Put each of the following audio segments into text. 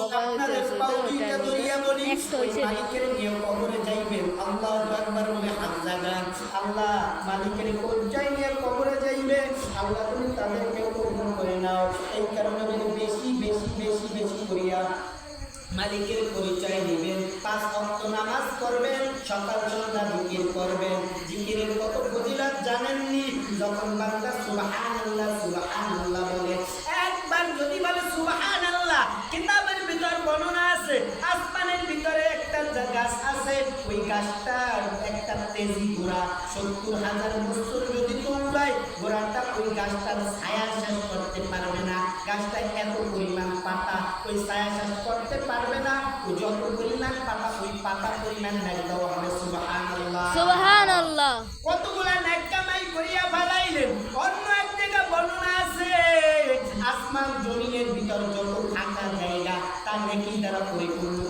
আল্লাহু বলে আল্লাহ মালিকের পর্যায়ে নিয়ে কবরে যাইবে। আল্লাহ তুমি তাদেরকে কবুল করে নাও। এই কারণে বেশি বেশি বেশি বেশি করিয়া মালিকের পরিচয় দিবেন। পাঁচ অক্ট নামাজ করবেন সকাল সন্ধ্যা জিকির করবেন। জিকিরের কত ফজিলত জানেননি? যখন বান্দা সুবহানাল্লাহ সুবহানাল্লাহ ওই গাছটার একটা তেজি ঘোড়া সত্তর হাজার বছর যদি দৌড়ায় ঘোড়াটা ওই গাছটার ছায়া শেষ করতে পারবে না। গাছটা এত পরিমাণ পাতা ওই ছায়া শেষ করতে পারবে না। যত পরিমাণ পাতা ওই পাতা পরিমাণ ডাক দেওয়া হবে সুবহানাল্লাহ। কতগুলা নেক কামাই করিয়া ফেলাইলেন? অন্য এক জায়গা বর্ণনা আছে। আসমান জমিনের ভিতর যত ফাঁকা জায়গা তার নেকি দ্বারা পরিপূর্ণ।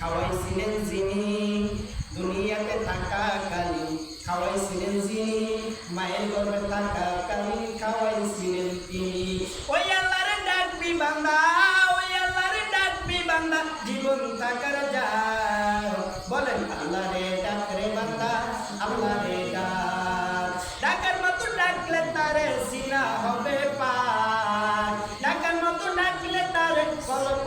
খাওয়াইছিলেন যিনি, দুনিয়াতে থাকা কালীন খাওয়াইছিলেন যিনি, মায়ের গর্ভে থাকা কালীন খাওয়াইছিলেন তিনি। ওই আল্লাহরে ডাকবি বান্দা, ওই আল্লাহরে ডাকবি বান্দা, জীবন থাকার যা বলেন, আল্লাহরে ডাকরে বান্দা, আল্লাহরে ডাক। ডাকার মতো ডাকলে তারে সিনা হবে পার। ডাকার মতো ডাকলে তারে কলপ